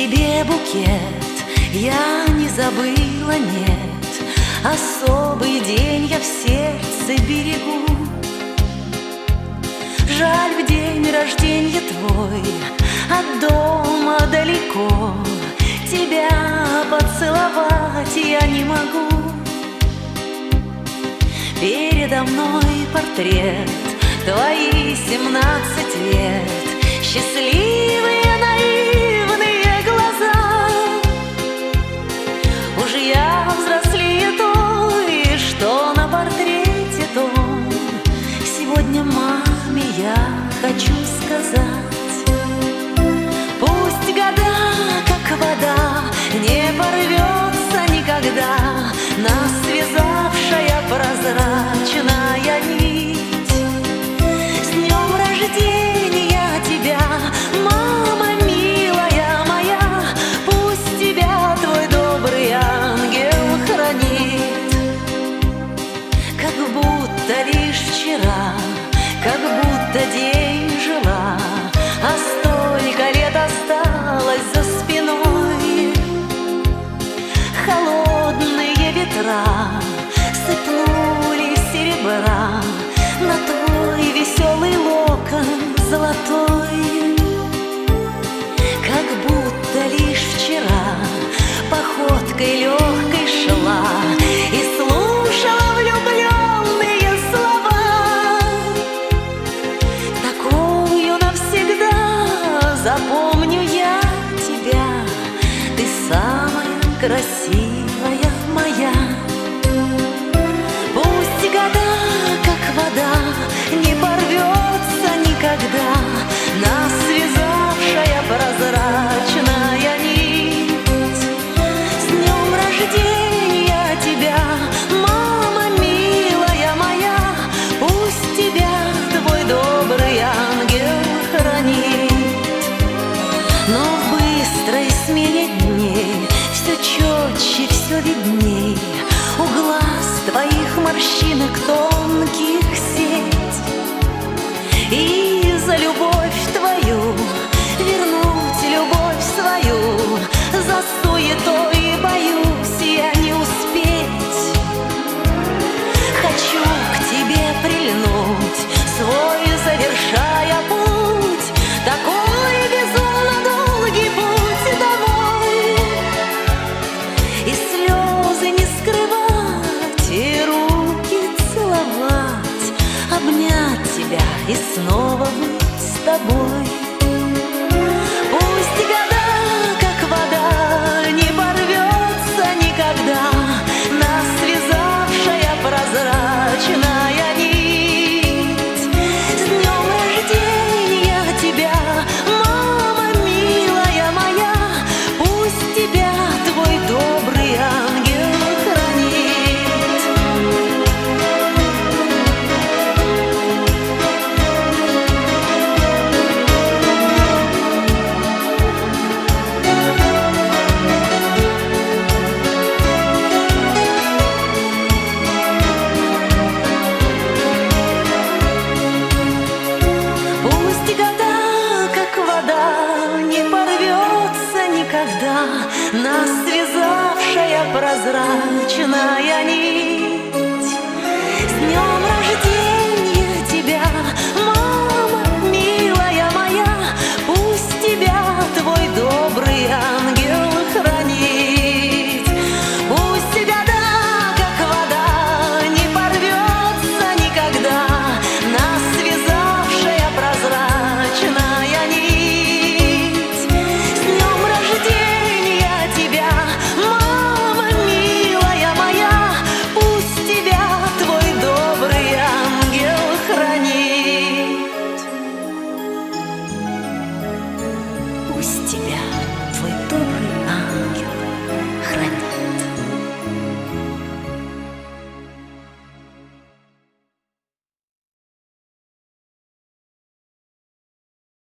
тебе букет Я не забыла, нет. Особый день я в сердце берегу. Жаль, в день рождения твой От дома далеко. Тебя поцеловать я не могу. Передо мной портрет Твои семнадцать лет. Счастливые походкой легкой шла И слушала влюбленные слова. Такую навсегда запомню видней У глаз твоих морщинок тонких сеть. И за любовь твою Вернуть любовь свою За суетой боюсь я не успеть. Хочу к тебе прильнуть Свой завершая путь Такой безумно слезы не скрывать И руки целовать Обнять тебя и снова быть с тобой Нас связавшая прозрачная нить